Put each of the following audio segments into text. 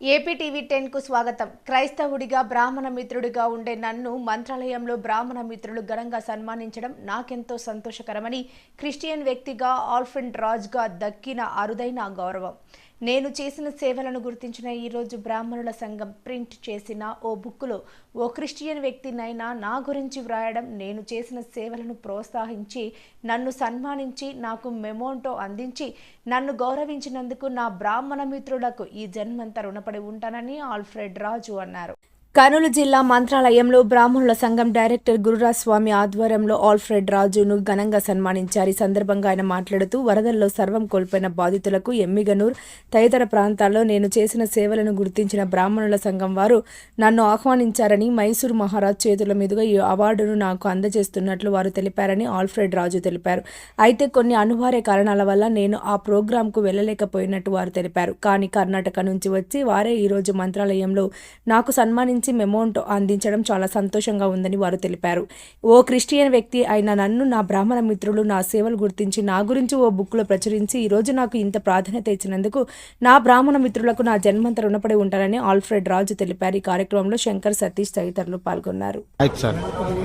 AP TV టెన్కు స్వాగతం. క్రైస్తవుడిగా బ్రాహ్మణ మిత్రుడిగా ఉండే నన్ను మంత్రాలయంలో బ్రాహ్మణ మిత్రులు ఘనంగా సన్మానించడం నాకెంతో సంతోషకరమని క్రిస్టియన్ వ్యక్తిగా ఆల్ఫ్రెండ్ రాజ్గా దక్కిన అరుదైన గౌరవం. నేను చేసిన సేవలను గుర్తించిన ఈరోజు బ్రాహ్మణుల సంఘం ప్రింట్ చేసిన ఓ బుక్కులో ఓ క్రిస్టియన్ వ్యక్తినైనా నా గురించి వ్రాయడం నేను చేసిన సేవలను ప్రోత్సహించి నన్ను సన్మానించి నాకు మెమోంటో అందించి నన్ను గౌరవించినందుకు నా బ్రాహ్మణ మిత్రులకు ఈ జన్మంతా రుణపడి ఉంటానని ఆల్ఫ్రెడ్ రాజు అన్నారు. కర్నూలు జిల్లా మంత్రాలయంలో బ్రాహ్మణుల సంఘం డైరెక్టర్ గురురాజ్ స్వామి ఆధ్వర్యంలో ఆల్ఫ్రెడ్ రాజును ఘనంగా సన్మానించారు. ఈ సందర్భంగా ఆయన మాట్లాడుతూ వరదల్లో సర్వం కోల్పోయిన బాధితులకు ఎమ్మిగనూర్ తదితర ప్రాంతాల్లో నేను చేసిన సేవలను గుర్తించిన బ్రాహ్మణుల సంఘం వారు నన్ను ఆహ్వానించారని మైసూర్ మహారాజ్ చేతుల మీదుగా ఈ అవార్డును నాకు అందజేస్తున్నట్లు వారు తెలిపారని ఆల్ఫ్రెడ్ రాజు తెలిపారు. అయితే కొన్ని అనివార్య కారణాల వల్ల నేను ఆ ప్రోగ్రాంకు వెళ్ళలేకపోయినట్టు వారు తెలిపారు. కానీ కర్ణాటక నుంచి వచ్చి వారే ఈరోజు మంత్రాలయంలో నాకు సన్మానించి మెమోంటో అందించడం చాలా సంతోషంగా ఉందని వారు తెలిపారు ఓ క్రిస్టియన్ వ్యక్తి అయిన నన్ను నా బ్రాహ్మణ మిత్రులు నా సేవలు గుర్తించి నా గురించి ఓ బుక్లో ప్రచురించి ఈరోజు నాకు ఇంత ప్రాధాన్యత ఇచ్చినందుకు నా బ్రాహ్మణ మిత్రులకు నా జన్మంత రుణపడి ఉంటానని ఆల్ఫ్రెడ్ రాజు తెలిపారు ఈ కార్యక్రమంలో శంకర్ సతీష్ తదితరులు పాల్గొన్నారు ಆಯ್ತು ಸರ್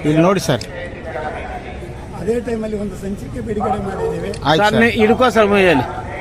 ಇಲ್ಲಿ ನೋಡಿ ಸರ್ ಅದೇ ಟೈಮಲ್ಲಿ ಒಂದು ಸಂಚಿಕೆ ಬಿಡುಗಡೆ ಮಾಡಿದ್ದೇವೆ ಆಯ್ತು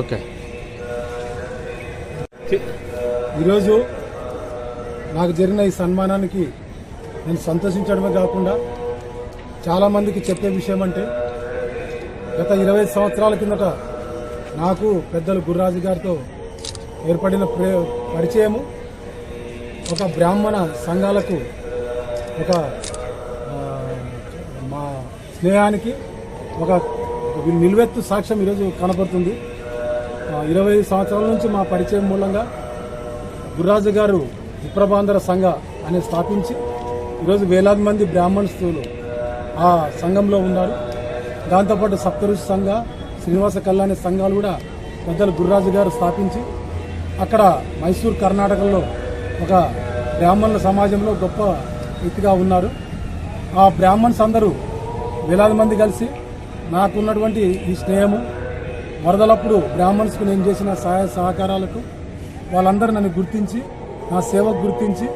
ఓకే. ఈరోజు నాకు జరిగిన ఈ సన్మానానికి నేను సంతోషించడమే కాకుండా చాలామందికి చెప్పే విషయం అంటే గత ఇరవై సంవత్సరాల కిందట నాకు పెద్దలు గుర్రాజు గారితో ఏర్పడిన పరిచయము ఒక బ్రాహ్మణ సంఘాలకు ఒక మా స్నేహానికి ఒక నిలువెత్తు సాక్ష్యం ఈరోజు కనపడుతుంది. ఇరవై సంవత్సరాల నుంచి మా పరిచయం మూలంగా గుర్రాజు గారు విప్రబాంధర సంఘ అని స్థాపించి ఈరోజు వేలాది మంది బ్రాహ్మణస్తులు ఆ సంఘంలో ఉన్నారు. దాంతోపాటు సప్తఋషి సంఘ శ్రీనివాస కళ్యాణి సంఘాలు కూడా పెద్దలు గుర్రాజు గారు స్థాపించి అక్కడ మైసూర్ కర్ణాటకలో ఒక బ్రాహ్మణుల సమాజంలో గొప్ప వ్యక్తిగా ఉన్నారు. ఆ బ్రాహ్మణ్స్ అందరూ వేలాది మంది కలిసి నాకున్నటువంటి ఈ స్నేహము వరదలప్పుడు బ్రాహ్మణ్స్కు నేను చేసిన సహాయ సహకారాలకు వాళ్ళందరూ నన్ను గుర్తించి నా సేవకు గుర్తించి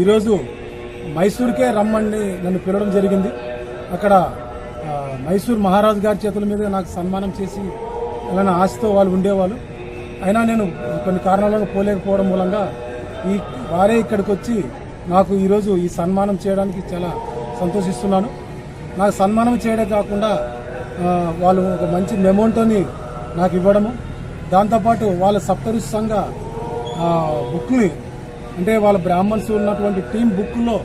ఈరోజు మైసూర్కే రమ్మని నన్ను పిలవడం జరిగింది. అక్కడ మైసూర్ మహారాజు గారి చేతుల మీద నాకు సన్మానం చేసి అలానే ఆశతో వాళ్ళు ఉండేవాళ్ళు. అయినా నేను కొన్ని కారణాలను పోలేకపోవడం మూలంగా ఈ వారే ఇక్కడికి వచ్చి నాకు ఈరోజు ఈ సన్మానం చేయడానికి చాలా సంతోషిస్తున్నాను. నాకు సన్మానం చేయడం కాకుండా వాళ్ళు ఒక మంచి మెమోంటోని నాకు ఇవ్వడము. దాంతోపాటు వాళ్ళ సప్తరు సంఘ బుక్ని అంటే వాళ్ళ బ్రాహ్మణ్స్ ఉన్నటువంటి టీం బుక్లో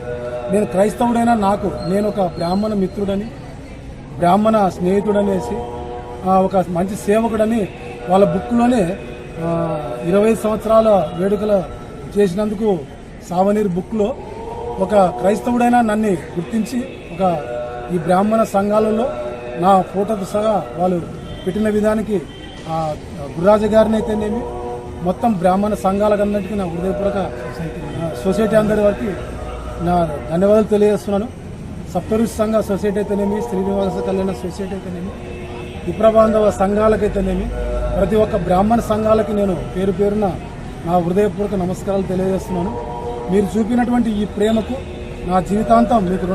నేను క్రైస్తవుడైనా నాకు నేను ఒక బ్రాహ్మణ మిత్రుడని బ్రాహ్మణ స్నేహితుడనేసి ఒక మంచి సేవకుడని వాళ్ళ బుక్లోనే ఇరవై సంవత్సరాల వేడుకలు చేసినందుకు సావనీర్ బుక్లో ఒక క్రైస్తవుడైనా నన్ను గుర్తించి ఒక ఈ బ్రాహ్మణ సంఘాలలో నా ఫోటోతో సహా వాళ్ళు పెట్టిన విధానికి గుర్రాజు గారిని అయితేనేమి మొత్తం బ్రాహ్మణ సంఘాలకన్నిటికీ నా హృదయపూర్వక సొసైటీ అందరి వరకు నా ధన్యవాదాలు తెలియజేస్తున్నాను. సప్తఋషి సంఘ సొసైటీ అయితేనేమి శ్రీనివాస కళ్యాణ సొసైటీ అయితేనేమి విప్రబాంధవ సంఘాలకైతేనేమి ప్రతి ఒక్క బ్రాహ్మణ సంఘాలకి నేను పేరు పేరున నా హృదయపూర్వక నమస్కారాలు తెలియజేస్తున్నాను. మీరు చూపినటువంటి ఈ ప్రేమకు నా జీవితాంతం మీకు